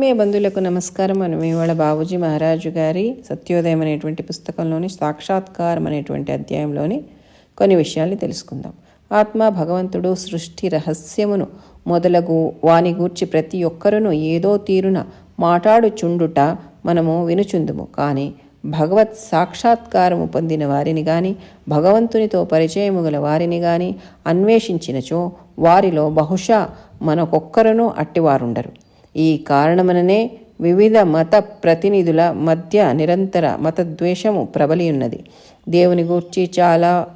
ఆత్మీయ బంధువులకు నమస్కారం. మనం ఇవాళ బాబూజీ మహారాజు గారి సత్యోదయం అనేటువంటి పుస్తకంలోని సాక్షాత్కారం అనేటువంటి అధ్యాయంలోని కొన్ని విషయాల్ని తెలుసుకుందాం. ఆత్మ భగవంతుడు సృష్టి రహస్యమును మొదలగు వాని గూర్చి ప్రతి ఒక్కరును ఏదో తీరున మాటాడుచుండుట మనము వినుచుందుము. కానీ భగవత్ సాక్షాత్కారము పొందిన వారిని గాని భగవంతునితో పరిచయము గల వారిని గాని అన్వేషించినచో వారిలో బహుశా మనకొక్కరును అట్టివారుండరు. ఈ కారణముననే వివిధ మత ప్రతినిధుల మధ్య నిరంతర మతద్వేషము ప్రబలి ఉన్నది దేవుని గూర్చి చాలా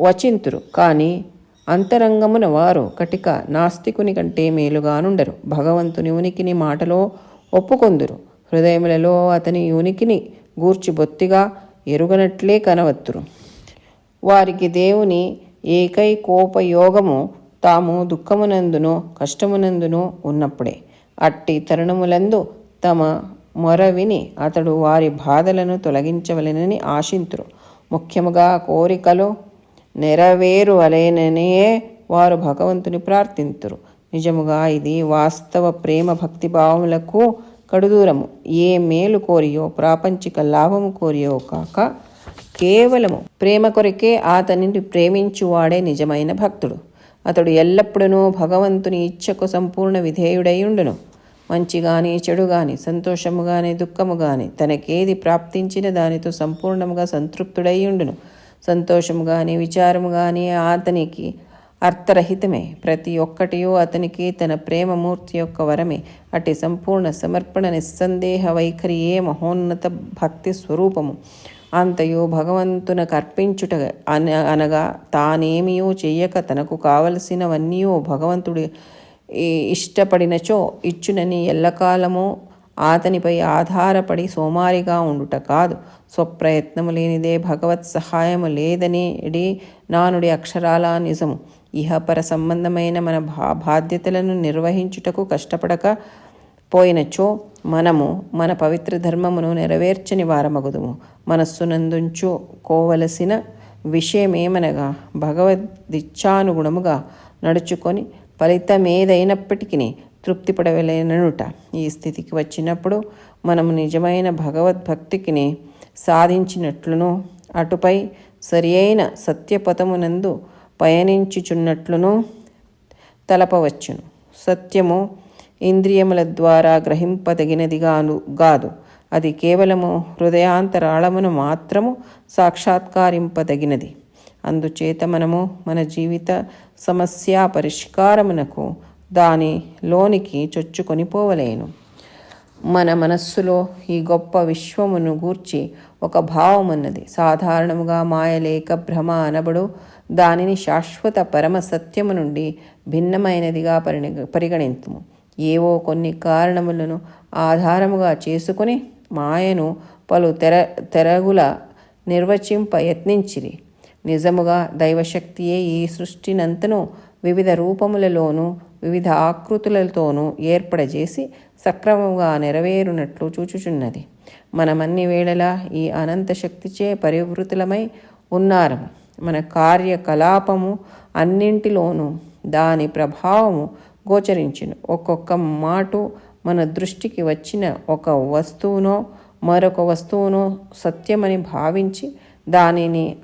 వచింతురు. కానీ అంతరంగమున వారు కటిక నాస్తికుని కంటే మేలుగానుండరు. భగవంతుని ఉనికిని మాటలో ఒప్పుకొందురు. హృదయములలో అతని ఉనికిని గూర్చి బొత్తిగా ఎరుగనట్లే కనవత్తురు. వారికి దేవుని ఏకైకోపయోగము తాము దుఃఖమునందునో కష్టమునందునో ఉన్నప్పుడే. అట్టి తరుణములందు తమ మొర విని అతడు వారి బాధలను తొలగించవలెనని ఆశింతురు. ముఖ్యముగా కోరికలు నెరవేరు వారు భగవంతుని ప్రార్థింతురు. నిజముగా ఇది వాస్తవ ప్రేమ భక్తి భావములకు కడుదూరము. ఏ మేలు కోరియో ప్రాపంచిక లాభము కోరియో కాక కేవలము ప్రేమ కొరకే అతనిని ప్రేమించువాడే నిజమైన భక్తుడు. అతడు ఎల్లప్పుడూ భగవంతుని ఇచ్చకు సంపూర్ణ విధేయుడైయుండును మంచి గాని చెడు గాని సంతోషము గాని దుఃఖము గాని తనకేది ప్రాప్తించిన దానితో సంపూర్ణముగా సంతృప్తుడైయుండును సంతోషము గాని విచారము గాని అతనికి అర్థరహితమే. ప్రతి ఒక్కటియో అతనికి తన ప్రేమమూర్తి యొక్క వరమే. అటు సంపూర్ణ సమర్పణ నిస్సందేహ వైఖరియే మహోన్నత భక్తి స్వరూపము. అంతయు భగవంతునకు కర్పించుట అన అనగా తానేమియో చేయక తనకు కావలసినవన్నీయో భగవంతుడు ఇష్టపడినచో ఇచ్చునని ఎల్లకాలము అతనిపై ఆధారపడి సోమారిగా ఉండుట కాదు. స్వప్రయత్నము లేనిదే భగవత్ సహాయము లేదనేది నానుడి అక్షరాల నిజము. ఇహపర సంబంధమైన మన బాధ్యతలను నిర్వహించుటకు కష్టపడక పోయినచో మనము మన పవిత్ర ధర్మమును నెరవేర్చని వారమగుదుము. మనస్సునందుంచుకోవలసిన విషయమేమనగా భగవద్దిచ్ఛానుగుణముగా నడుచుకొని ఫలితమేదైనప్పటికీ తృప్తిపడవలేననుట. ఈ స్థితికి వచ్చినప్పుడు మనము నిజమైన భగవద్భక్తికిని సాధించినట్లును అటుపై సరి అయిన సత్యపథమునందు పయనించుచున్నట్లును తలపవచ్చును. సత్యము ఇంద్రియముల ద్వారా గ్రహింపదగినదిగాను గాదు. అది కేవలము హృదయాంతరాళమును మాత్రము సాక్షాత్కారింపదగినది. అందుచేత మనము మన జీవిత సమస్య పరిష్కారమునకు దానిలోనికి చొచ్చుకొని పోవలేను. మన మనస్సులో ఈ గొప్ప విశ్వమును గూర్చి ఒక భావమున్నది. సాధారణముగా మాయలేక భ్రమ అనబడు దానిని శాశ్వత పరమ సత్యము నుండి భిన్నమైనదిగా పరిణ పరిగణింతుము. ఏవో కొన్ని కారణములను ఆధారముగా చేసుకుని మాయను పలు తెర తెరగుల నిర్వచింప యత్నించిరి. నిజముగా దైవశక్తియే ఈ సృష్టినంతను వివిధ రూపములలోనూ వివిధ ఆకృతులతోనూ ఏర్పడజేసి సక్రమంగా నెరవేరునట్లు చూచుచున్నది. మనమన్ని వేళలా ఈ అనంత శక్తిచే పరివృతులమై ఉన్నారము. మన కార్యకలాపము అన్నింటిలోనూ దాని ప్రభావము గోచరించును. ఒక్కొక్క మాటు మన దృష్టికి వచ్చిన ఒక వస్తువునో మరొక వస్తువునో సత్యమని భావించి దానిని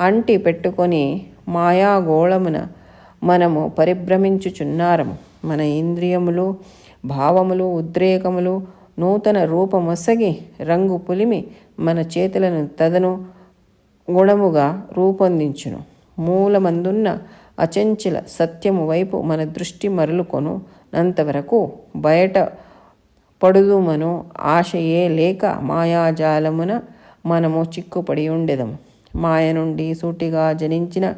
అంటి పెట్టుకొని మాయాగోళమున మనము పరిభ్రమించుచున్నారము. మన ఇంద్రియములు భావములు ఉద్రేకములు నూతన రూపమొసగి రంగు పులిమి మన చేతులను తదను గుణముగా రూపొందించును. మూలమందున్న అచంచల సత్యము వైపు మన దృష్టి మరలుకొను నంతవరకు బయట పడుదుమను ఆశయే లేక మాయాజాలమున మనము చిక్కుపడి ఉండెదము. మాయ నుండి సూటిగా జనించిన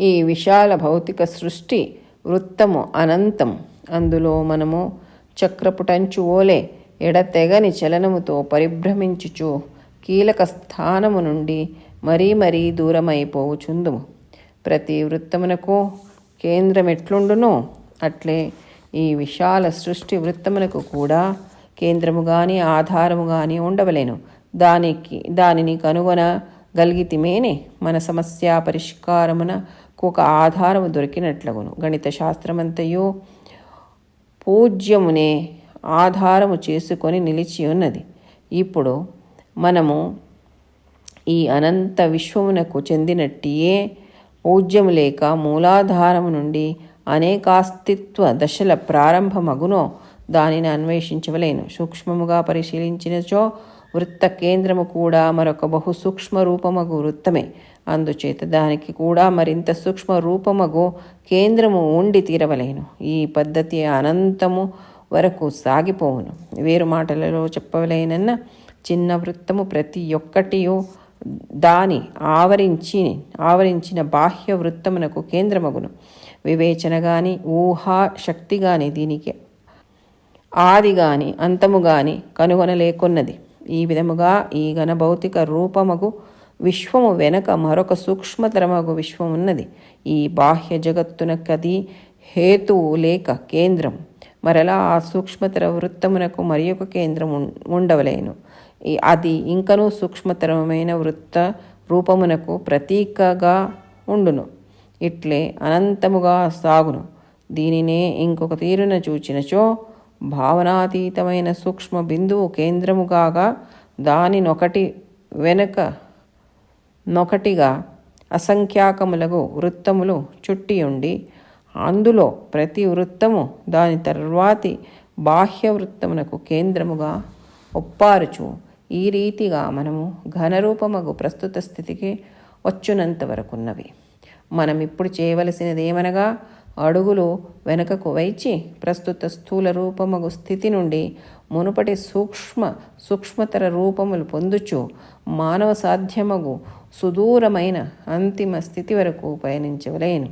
ఈ విశాల భౌతిక సృష్టి వృత్తము అనంతం అందులో మనము చక్రపుటంచు ఓలే ఎడతెగని చలనముతో పరిభ్రమించుచు కీలక స్థానము నుండి మరీ మరీ దూరమైపోవుచుందుము. ప్రతి వృత్తమునకు కేంద్రం ఎట్లుండునో అట్లే ఈ విశాల సృష్టి వృత్తమునకు కూడా కేంద్రము కానీ ఆధారము కానీ ఉండవలేను. దానికి దానిని కనుగొనగలిగితిమేనే మన సమస్య పరిష్కారమున ఒక ఆధారము దొరికినట్లగును. గణిత శాస్త్రమంతయు పూజ్యమునే ఆధారము చేసుకొని నిలిచి ఉన్నది. ఇప్పుడు మనము ఈ అనంత విశ్వమునకు చెందినట్టియే పూజ్యము లేక మూలాధారము నుండి అనేకాస్తిత్వ దశల ప్రారంభమగునో దానిని అన్వేషించవలేను. సూక్ష్మముగా పరిశీలించినచో వృత్త కేంద్రము కూడా మరొక బహు సూక్ష్మ రూపమగు వృత్తమే. అందుచేత దానికి కూడా మరింత సూక్ష్మ రూపమగు కేంద్రము ఉండి తీరవలేను. ఈ పద్ధతి అనంతము వరకు సాగిపోవును. వేరు మాటలలో చెప్పవలేనన్న చిన్న వృత్తము ప్రతి ఒక్కటియు దాని ఆవరించి ఆవరించిన బాహ్య వృత్తమునకు కేంద్రమగును. వివేచన గాని ఊహా శక్తి గాని దీనికి ఆది గాని అంతము గాని కనుగొనలేకున్నది. ఈ విధముగా ఈ ఘనభౌతిక రూపమగు విశ్వము వెనక మరొక సూక్ష్మతరమగు విశ్వం ఉన్నది ఈ బాహ్య జగత్తునకది హేతువు లేక కేంద్రం. మరలా ఆ సూక్ష్మతర వృత్తమునకు మరి ఒక కేంద్రం ఉండవలేను. అది ఇంకనూ సూక్ష్మతరమైన వృత్త రూపమునకు ప్రతీకగా ఉండును. ఇట్లే అనంతముగా సాగును. దీనినే ఇంకొక తీరున చూచినచో భావనాతీతమైన సూక్ష్మ బిందువు కేంద్రముగాగా దానినొకటి వెనుక నొకటిగా అసంఖ్యాకములకు వృత్తములు చుట్టి ఉండి అందులో ప్రతి వృత్తము దాని తర్వాతి బాహ్య వృత్తమునకు కేంద్రముగా ఒప్పారుచు. ఈ రీతిగా మనము ఘనరూపమగు ప్రస్తుత స్థితికి వచ్చునంత వరకున్నవి. మనం ఇప్పుడు చేయవలసినది ఏమనగా అడుగులు వెనుకకు వైచి ప్రస్తుత స్థూల రూపమగు స్థితి నుండి మునుపటి సూక్ష్మ సూక్ష్మతర రూపములు పొందుచు మానవ సాధ్యమగు సుదూరమైన అంతిమ స్థితి వరకు పయనించవలేను.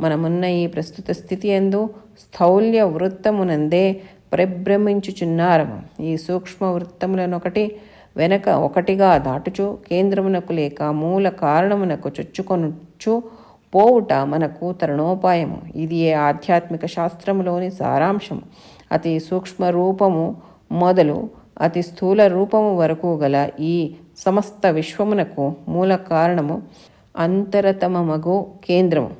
మనమున్న ఈ ప్రస్తుత స్థితి ఎందు స్థౌల్య వృత్తమునందే పరిభ్రమించుచున్నారము ఈ సూక్ష్మ వృత్తములనొకటి వెనక ఒకటిగా దాటుచు కేంద్రమునకు లేక మూల కారణమునకు చొచ్చుకొనుచు పోవుట మనకు తరుణోపాయము. ఇది ఏ ఆధ్యాత్మిక శాస్త్రములోని సారాంశము. అతి సూక్ష్మ రూపము మొదలు అతి స్థూల రూపము వరకు గల ఈ సమస్త విశ్వమునకు మూల కారణము అంతరతమమగు కేంద్రము.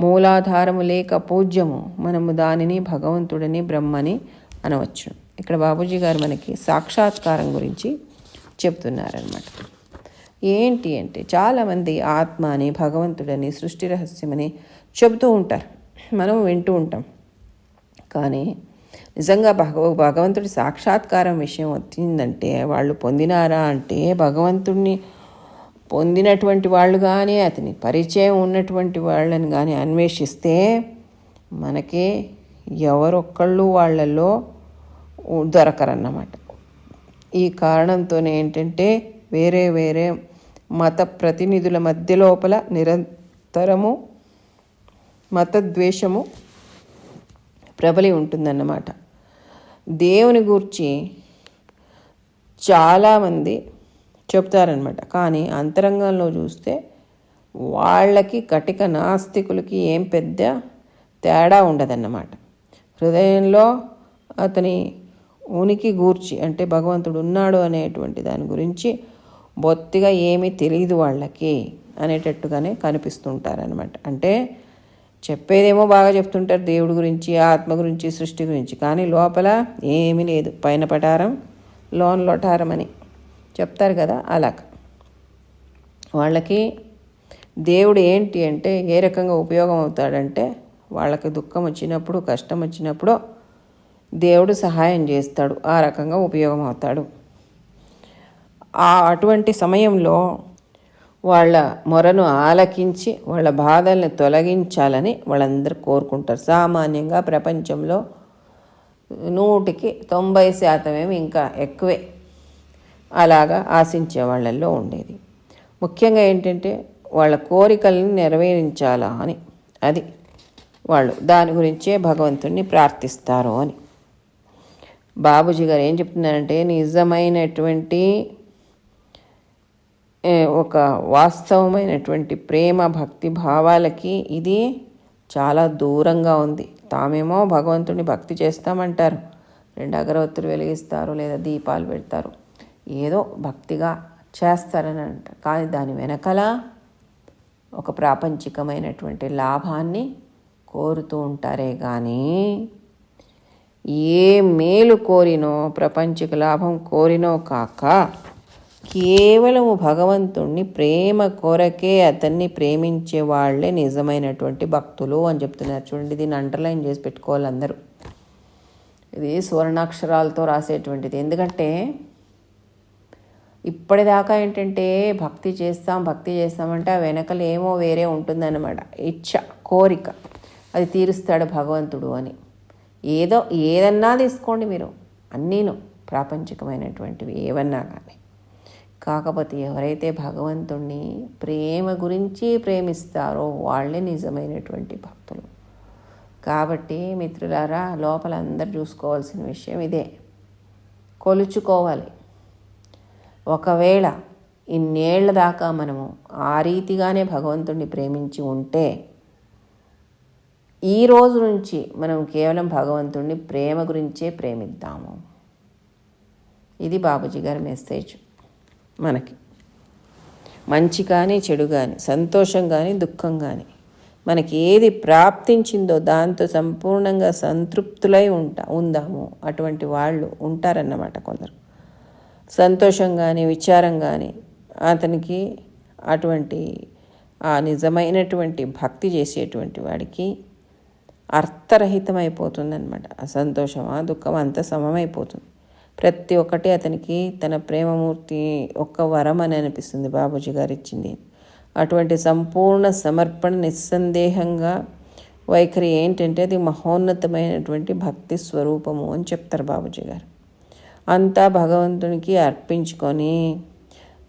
మూలాధారము లేక పూజ్యము మనము దానిని భగవంతుడిని బ్రహ్మని అనవచ్చు. ఇక్కడ బాబూజీ గారు మనకి సాక్షాత్కారం గురించి చెప్తున్నారనమాట ఏంటి అంటే చాలామంది ఆత్మ అని భగవంతుడని సృష్టి రహస్యమని చెబుతూ ఉంటారు. మనం వింటూ ఉంటాం. కానీ నిజంగా భగవ భగవంతుడి సాక్షాత్కారం విషయం వచ్చిందంటే వాళ్ళు పొందినారా అంటే భగవంతుడిని పొందినటువంటి వాళ్ళు కానీ అతని పరిచయం ఉన్నటువంటి వాళ్ళని కానీ అన్వేషిస్తే మనకి ఎవరొక్కళ్ళు వాళ్ళల్లో దొరకరన్నమాట. ఈ కారణంతోనే ఏంటంటే వేరే వేరే మత ప్రతినిధుల మధ్య లోపల నిరంతరము మతద్వేషము ప్రబలి ఉంటుందన్నమాట. దేవుని గూర్చి చాలామంది చెప్తారనమాట కానీ అంతరంగంలో చూస్తే వాళ్ళకి కటిక నాస్తికులకి ఏం పెద్ద తేడా ఉండదన్నమాట. హృదయంలో అతని ఉనికి గూర్చి అంటే భగవంతుడు ఉన్నాడు అనేటువంటి దాని గురించి బొత్తిగా ఏమీ తెలియదు వాళ్ళకి అనేటట్టుగానే కనిపిస్తుంటారనమాట అంటే చెప్పేదేమో బాగా చెప్తుంటారు దేవుడి గురించి ఆత్మ గురించి సృష్టి గురించి. కానీ లోపల ఏమీ లేదు. పైన పటారం లోన్ లొటారం అని చెప్తారు కదా అలాగ. వాళ్ళకి దేవుడు ఏంటి అంటే ఏ రకంగా ఉపయోగం అవుతాడంటే వాళ్ళకి దుఃఖం వచ్చినప్పుడు కష్టం వచ్చినప్పుడు దేవుడు సహాయం చేస్తాడు ఆ రకంగా ఉపయోగం అవుతాడు. ఆ అటువంటి సమయంలో వాళ్ళ మొరను ఆలకించి వాళ్ళ బాధల్ని తొలగించాలని వాళ్ళందరూ కోరుకుంటారు. సామాన్యంగా ప్రపంచంలో నూటికి తొంభై శాతమేమి ఇంకా ఎక్కువే. అలాగా ఆశించే వాళ్ళల్లో ఉండేది. ముఖ్యంగా ఏంటంటే వాళ్ళ కోరికల్ని నెరవేరించాలా అని. అది వాళ్ళు దాని గురించే భగవంతుణ్ణి ప్రార్థిస్తారు అని. బాబుజీ గారు ఏం చెప్తున్నారంటే నిజమైనటువంటి ఒక వాస్తవమైనటువంటి ప్రేమ భక్తి భావాలకి ఇది చాలా దూరంగా ఉంది. తామేమో భగవంతుని భక్తి చేస్తామంటారు. రెండు అగరవత్తులు వెలిగిస్తారు లేదా దీపాలు పెడతారు. ఏదో భక్తిగా చేస్తారని అంట. కానీ దాని వెనకల ఒక ప్రాపంచికమైనటువంటి లాభాన్ని కోరుతూ ఉంటారే కానీ ఏ మేలు కోరినో ప్రపంచిక లాభం కోరినో కాక కేవలము భగవంతుణ్ణి ప్రేమ కొరకే అతన్ని ప్రేమించే వాళ్ళే నిజమైనటువంటి భక్తులు అని చెప్తున్నారు. చూడండి దీన్ని అండర్లైన్ చేసి పెట్టుకోవాలి అందరూ. ఇది సువర్ణాక్షరాలతో రాసేటువంటిది. ఎందుకంటే ఇప్పటిదాకా ఏంటంటే భక్తి చేస్తాం భక్తి చేస్తామంటే ఆ వెనకలు ఏమో వేరే ఉంటుందన్నమాట. ఇచ్చ కోరిక. అది తీరుస్తాడు భగవంతుడు అని. ఏదో ఏదన్నా తీసుకోండి మీరు. అన్నీను ప్రాపంచికమైనటువంటివి ఏవన్నా కానీ. కాకపోతే ఎవరైతే భగవంతుణ్ణి ప్రేమ గురించి ప్రేమిస్తారో వాళ్ళే నిజమైనటువంటి భక్తులు. కాబట్టి మిత్రులారా లోపల అందరు చూసుకోవాల్సిన విషయం ఇదే. కొలుచుకోవాలి. ఒకవేళ ఇన్నేళ్ళ దాకా మనము ఆ రీతిగానే భగవంతుణ్ణి ప్రేమించి ఉంటే ఈ రోజు నుంచి మనం కేవలం భగవంతుణ్ణి ప్రేమ గురించే ప్రేమిద్దాము. ఇది బాబుజీ గారి మెసేజ్ మనకి. మంచి కానీ చెడు కానీ సంతోషం కానీ దుఃఖం కానీ మనకి ఏది ప్రాప్తించిందో దాంతో సంపూర్ణంగా సంతృప్తులై ఉంటా ఉందాము. అటువంటి వాళ్ళు ఉంటారన్నమాట కొందరు. సంతోషం కానీ విచారం కానీ అతనికి అటువంటి ఆ నిజమైనటువంటి భక్తి చేసేటువంటి వాడికి అర్థరహితమైపోతుందన్నమాట. సంతోషమా దుఃఖం అంత సమమైపోతుంది. ప్రతి ఒక్కటి అతనికి తన ప్రేమమూర్తి ఒక్క వరం అని అనిపిస్తుంది బాబూజీ గారు ఇచ్చింది అటువంటి సంపూర్ణ సమర్పణ నిస్సందేహంగా వైఖరి ఏంటంటే అది మహోన్నతమైనటువంటి భక్తి స్వరూపము అని చెప్తారు బాబూజీ గారు. అంతా భగవంతునికి అర్పించుకొని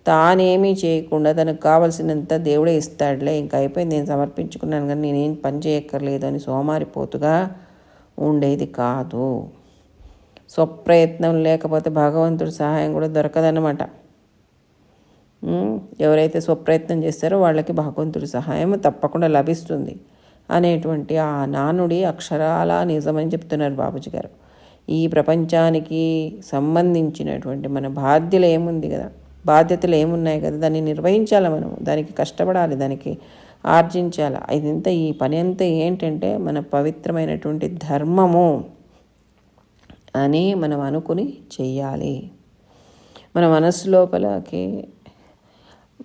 తానేమీ చేయకుండా తనకు కావలసినంత దేవుడే ఇస్తాడులే. ఇంకా అయిపోయింది నేను సమర్పించుకున్నాను కానీ నేనేం పని చేయక్కర్లేదు అని సోమారిపోతుగా ఉండేది కాదు. స్వప్రయత్నం లేకపోతే భగవంతుడి సహాయం కూడా దొరకదన్నమాట. ఎవరైతే స్వప్రయత్నం చేస్తారో వాళ్ళకి భగవంతుడి సహాయం తప్పకుండా లభిస్తుంది అనేటువంటి ఆ నానుడి అక్షరాల నిజమని చెప్తున్నారు బాబుజీ గారు. ఈ ప్రపంచానికి సంబంధించినటువంటి మన బాధ్యలు ఏముంది కదా? బాధ్యతలు ఏమున్నాయి కదా? దాన్ని నిర్వహించాలి మనం దానికి కష్టపడాలి దానికి ఆర్జించాలి? ఇదంతా ఈ పని అంతా ఏంటంటే మన పవిత్రమైనటువంటి ధర్మము అని మనం అనుకుని చెయ్యాలి. మన మనస్సు లోపలకి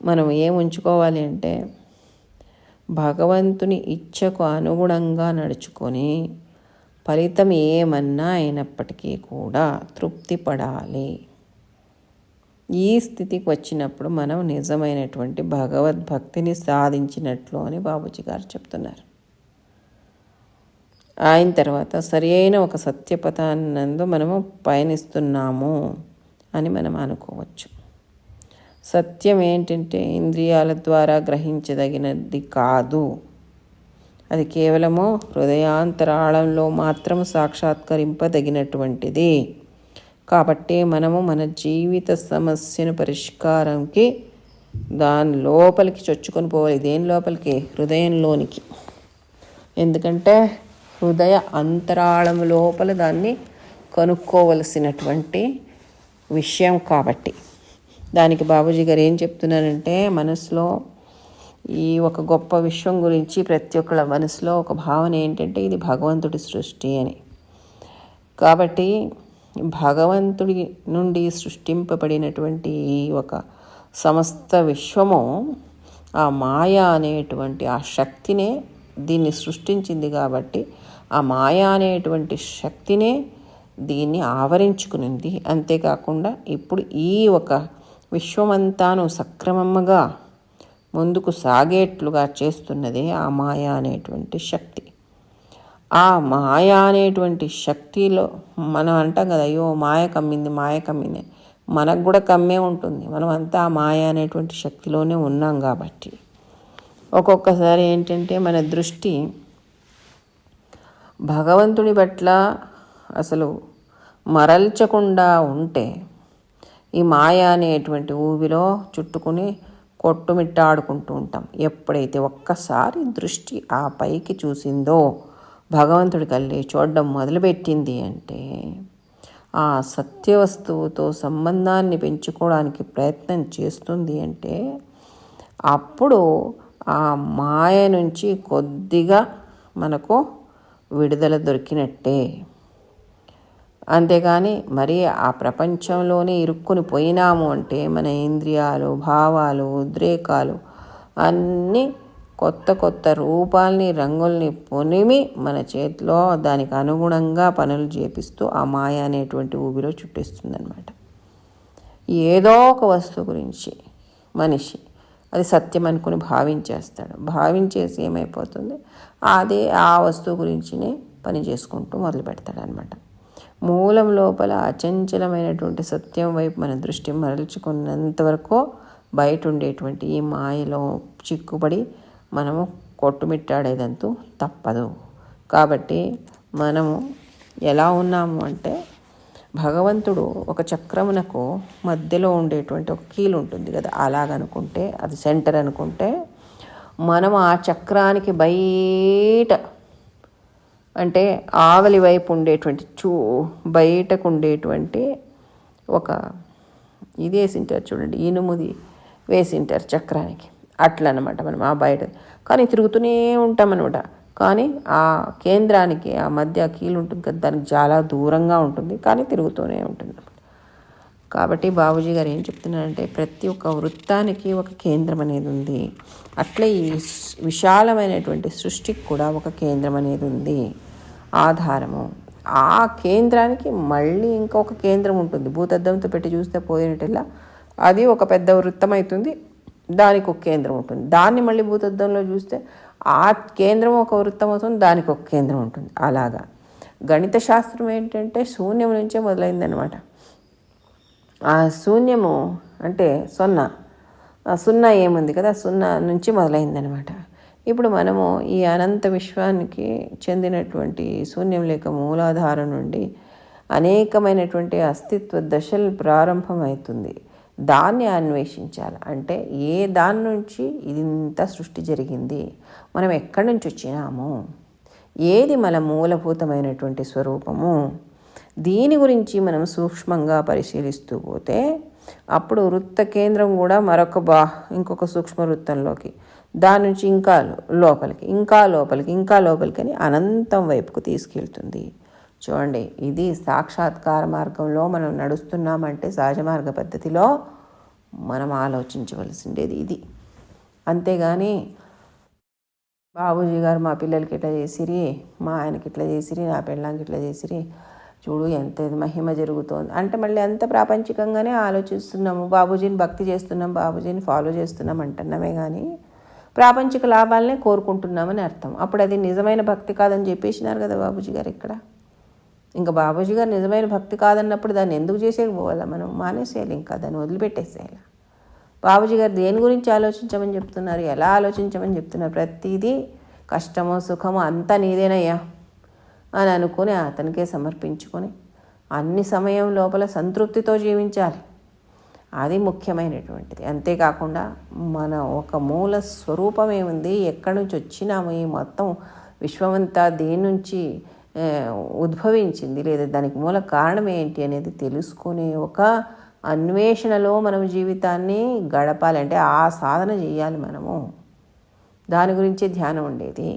మనం ఏం ఉంచుకోవాలి అంటే భగవంతుని ఇచ్చకు అనుగుణంగా నడుచుకొని ఫలితం ఏమన్నా అయినప్పటికీ కూడా తృప్తి పడాలి ఈ స్థితికి వచ్చినప్పుడు మనం నిజమైనటువంటి భగవద్భక్తిని సాధించినట్లు అని బాబుజీ గారు చెప్తున్నారు. ఆయన తర్వాత సరి అయిన ఒక సత్యపథానందు మనము పయనిస్తున్నాము అని మనం అనుకోవచ్చు. సత్యం ఏంటంటే ఇంద్రియాల ద్వారా గ్రహించదగినది కాదు. అది కేవలము హృదయాంతరాళంలో మాత్రం సాక్షాత్కరింపదగినటువంటిది. కాబట్టి మనము మన జీవిత సమస్యను పరిష్కారంకి దాని లోపలికి చొచ్చుకొని పోవాలి. దేని లోపలికి? హృదయంలోనికి. ఎందుకంటే హృదయ అంతరాళం లోపల దాన్ని కనుక్కోవలసినటువంటి విషయం కాబట్టి. దానికి బాబూజీ గారు ఏం చెప్తున్నారంటే మనసులో ఈ ఒక గొప్ప విశ్వం గురించి ప్రతి ఒక్కళ్ళ మనసులో ఒక భావన ఏంటంటే ఇది భగవంతుడి సృష్టి అని. కాబట్టి భగవంతుడి నుండి సృష్టింపబడినటువంటి ఈ ఒక సమస్త విశ్వము ఆ మాయ అనేటువంటి ఆ శక్తినే దీన్ని సృష్టించింది కాబట్టి ఆ మాయ అనేటువంటి శక్తినే దీన్ని ఆవరించుకునింది. అంతేకాకుండా ఇప్పుడు ఈ ఒక విశ్వమంతాను సక్రమంగా ముందుకు సాగేట్లుగా చేస్తున్నదే ఆ మాయ అనేటువంటి శక్తి. ఆ మాయ అనేటువంటి శక్తిలో మనం అంటాం కదా అయ్యో మాయ కమ్మింది మాయ కమ్మింది. మనకు కూడా కమ్మే ఉంటుంది. మనం అంతా ఆ మాయ అనేటువంటి శక్తిలోనే ఉన్నాం కాబట్టి. ఒక్కొక్కసారి ఏంటంటే మన దృష్టి భగవంతుని పట్ల అసలు మరల్చకుండా ఉంటే ఈ మాయ అనేటువంటి ఊబిలో చుట్టుకుని కొట్టుమిట్టాడుకుంటూ ఉంటాం. ఎప్పుడైతే ఒక్కసారి దృష్టి ఆ పైకి చూసిందో భగవంతుడి కల్లి చూడడం మొదలుపెట్టింది అంటే ఆ సత్య వస్తువుతో సంబంధాన్ని పెంచుకోవడానికి ప్రయత్నం చేస్తుంది అంటే అప్పుడు ఆ మాయ నుంచి కొద్దిగా మనకు విడుదల దొరికినట్టే. అంతేగాని మరి ఆ ప్రపంచంలోనే ఇరుక్కుని పోయినాము అంటే మన ఇంద్రియాలు భావాలు ఉద్రేకాలు అన్నీ కొత్త కొత్త రూపాల్ని రంగుల్ని పొనిమి మన చేతిలో దానికి అనుగుణంగా పనులు చేపిస్తూ ఆ మాయ అనేటువంటి ఊబిలో చుట్టేస్తుందన్నమాట. ఏదో ఒక వస్తువు గురించి మనిషి అది సత్యం అనుకుని భావించేస్తాడు. భావించేసి ఏమైపోతుంది? అదే ఆ వస్తువు గురించినే పని చేసుకుంటూ మొదలు పెడతాడు అనమాట మూలం లోపల అచంచలమైనటువంటి సత్యం వైపు మన దృష్టి మరల్చుకున్నంత వరకు బయట ఉండేటువంటి ఈ మాయలో చిక్కుబడి మనము కొట్టుమిట్టాడేదంతూ తప్పదు. కాబట్టి మనము ఎలా ఉన్నాము అంటే భగవంతుడు ఒక చక్రమునకు మధ్యలో ఉండేటువంటి ఒక కీలు ఉంటుంది కదా అలాగనుకుంటే అది సెంటర్ అనుకుంటే మనం ఆ చక్రానికి బయట అంటే ఆవలి వైపు ఉండేటువంటి చూ బయటకు ఉండేటువంటి ఒక ఇది వేసింటారు చూడండి ఇనుముది వేసింటారు చక్రానికి. అట్లా అనమాట మనం ఆ బయట. కానీ తిరుగుతూనే ఉంటామన్నమాట కానీ ఆ కేంద్రానికి ఆ మధ్య కీలు ఉంటుంది కదా దానికి చాలా దూరంగా ఉంటుంది. కానీ తిరుగుతూనే ఉంటుంది కాబట్టి బాబుజీ గారు ఏం చెప్తున్నారంటే ప్రతి ఒక్క వృత్తానికి ఒక కేంద్రం అనేది ఉంది. అట్లే ఈ విశాలమైనటువంటి సృష్టికి కూడా ఒక కేంద్రం అనేది ఉంది. ఆధారము. ఆ కేంద్రానికి మళ్ళీ ఇంకొక కేంద్రం ఉంటుంది. భూతద్దంతో పెట్టి చూస్తే పోయినట్టుగా అది ఒక పెద్ద వృత్తం అవుతుంది దానికి ఒక కేంద్రం ఉంటుంది. దాన్ని మళ్ళీ భూతద్దంలో చూస్తే ఆ కేంద్రం ఒక వృత్తం అవుతుంది. దానికి ఒక కేంద్రం ఉంటుంది. అలాగా. గణిత శాస్త్రం ఏంటంటే శూన్యం నుంచే మొదలైందనమాట ఆ శూన్యము అంటే సున్నా. సున్నా ఏముంది కదా? సున్నా నుంచి మొదలైందనమాట ఇప్పుడు మనము ఈ అనంత విశ్వానికి చెందినటువంటి శూన్యం లేక మూలాధారం నుండి అనేకమైనటువంటి అస్తిత్వ దశలు ప్రారంభమవుతుంది. దాన్ని అన్వేషించాలి. అంటే ఏ దాని నుంచి ఇంత సృష్టి జరిగింది? మనం ఎక్కడి నుంచి వచ్చినాము? ఏది మన మూలభూతమైనటువంటి స్వరూపము? దీని గురించి మనం సూక్ష్మంగా పరిశీలిస్తూ పోతే అప్పుడు వృత్త కేంద్రం కూడా మరొక బా ఇంకొక సూక్ష్మ వృత్తంలోకి దాని నుంచి ఇంకా లోపలికి ఇంకా లోపలికి ఇంకా లోపలికి అని అనంతం వైపుకు తీసుకెళ్తుంది. చూడండి ఇది సాక్షాత్కార మార్గంలో మనం నడుస్తున్నామంటే సహజ మార్గ పద్ధతిలో మనం ఆలోచించవలసిండేది ఇది. అంతేగాని బాబూజీ గారు మా పిల్లలకి ఇట్లా చేసిరి మా ఆయనకి ఇట్లా చేసిరి నా పెళ్ళాంకి ఇట్లా చేసిరి చూడు ఎంత మహిమ జరుగుతోంది. అంటే మళ్ళీ అంత ప్రాపంచికంగానే ఆలోచిస్తున్నాము. బాబూజీని భక్తి చేస్తున్నాం బాబూజీని ఫాలో చేస్తున్నాం అంటున్నామే కానీ ప్రాపంచిక లాభాలనే కోరుకుంటున్నామని అర్థం. అప్పుడు అది నిజమైన భక్తి కాదని చెప్పేసినారు కదా బాబూజీ గారు ఇక్కడ. ఇంకా బాబూజీ గారు నిజమైన భక్తి కాదన్నప్పుడు దాన్ని ఎందుకు చేసేకపోవాలా మనం? మానేసేయాలి ఇంకా దాన్ని వదిలిపెట్టేసేయాలి? బాబూజీ గారు దేని గురించి ఆలోచించమని చెప్తున్నారు? ఎలా ఆలోచించమని చెప్తున్నారు? ప్రతిదీ కష్టమో సుఖమో అంతా నీదేనయ్యా అని అనుకుని అతనికే సమర్పించుకొని అన్ని సమయం లోపల సంతృప్తితో జీవించాలి. అది ముఖ్యమైనటువంటిది. అంతేకాకుండా మన ఒక మూల స్వరూపం ఏముంది ఎక్కడి నుంచి వచ్చినాము? ఈ మొత్తం విశ్వమంతా దేని నుంచి ఉద్భవించింది? లేదా దానికి మూల కారణం ఏంటి అనేది తెలుసుకునే ఒక అన్వేషణలో మనం జీవితాన్ని గడపాలంటే ఆ సాధన చేయాలి మనము. దాని గురించి ధ్యానం ఉండేది.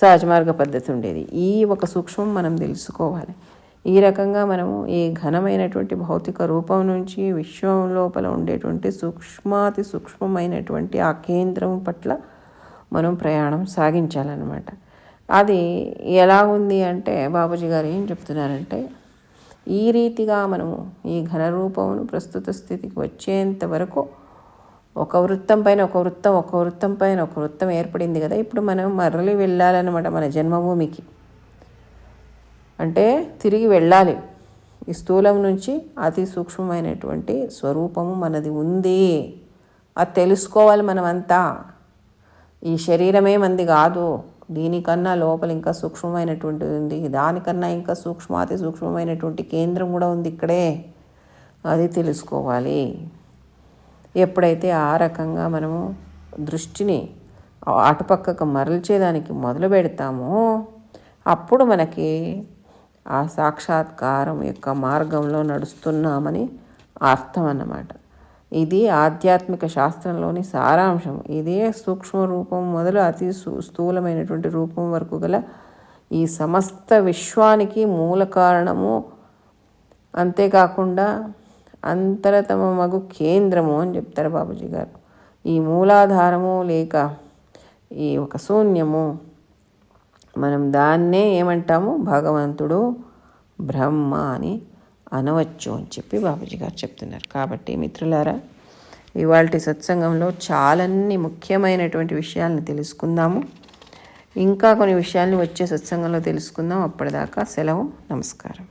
సహజమార్గ పద్ధతి ఉండేది. ఈ ఒక సూక్ష్మం మనం తెలుసుకోవాలి. ఈ రకంగా మనము ఈ ఘనమైనటువంటి భౌతిక రూపం నుంచి విశ్వం లోపల ఉండేటువంటి సూక్ష్మాతి సూక్ష్మమైనటువంటి ఆ కేంద్రం పట్ల మనం ప్రయాణం సాగించాలన్నమాట. అది ఎలా ఉంది అంటే బాబుజీ గారు ఏం చెప్తున్నారంటే ఈ రీతిగా మనము ఈ ఘన రూపమును ప్రస్తుత స్థితికి వచ్చేంత వరకు ఒక వృత్తం పైన ఒక వృత్తం ఒక వృత్తం పైన ఒక వృత్తం ఏర్పడింది కదా. ఇప్పుడు మనం మరలి వెళ్ళాలన్నమాట మన జన్మభూమికి. అంటే తిరిగి వెళ్ళాలి. ఈ స్థూలం నుంచి అతి సూక్ష్మమైనటువంటి స్వరూపము మనది ఉంది. అది తెలుసుకోవాలి మనమంతా. ఈ శరీరమే మంది కాదు. దీనికన్నా లోపల ఇంకా సూక్ష్మమైనటువంటిది ఉంది. దానికన్నా ఇంకా సూక్ష్మ అతి సూక్ష్మమైనటువంటి కేంద్రం కూడా ఉంది ఇక్కడే. అది తెలుసుకోవాలి. ఎప్పుడైతే ఆ రకంగా మనము దృష్టిని అటుపక్కకు మరల్చేదానికి మొదలు పెడతామో అప్పుడు మనకి ఆ సాక్షాత్కారం యొక్క మార్గంలో నడుస్తున్నామని అర్థం అన్నమాట ఇది ఆధ్యాత్మిక శాస్త్రంలోని సారాంశం. ఇదే సూక్ష్మ రూపం మొదలు అతి స్థూలమైనటువంటి రూపం వరకు గల ఈ సమస్త విశ్వానికి మూల కారణము. అంతేకాకుండా అంతరతమ మగు కేంద్రము అని చెప్తారు బాబుజీ గారు. ఈ మూలాధారము లేక ఈ ఒక శూన్యము మనం దాన్నే ఏమంటాము? భగవంతుడు బ్రహ్మ అని అనవచ్చు అని చెప్పి బాబుజీ గారు చెప్తున్నారు. కాబట్టి మిత్రులారా ఇవాళ సత్సంగంలో చాలన్ని ముఖ్యమైనటువంటి విషయాలను తెలుసుకుందాము. ఇంకా కొన్ని విషయాల్ని వచ్చే సత్సంగంలో తెలుసుకుందాం. అప్పటిదాకా సెలవు నమస్కారం.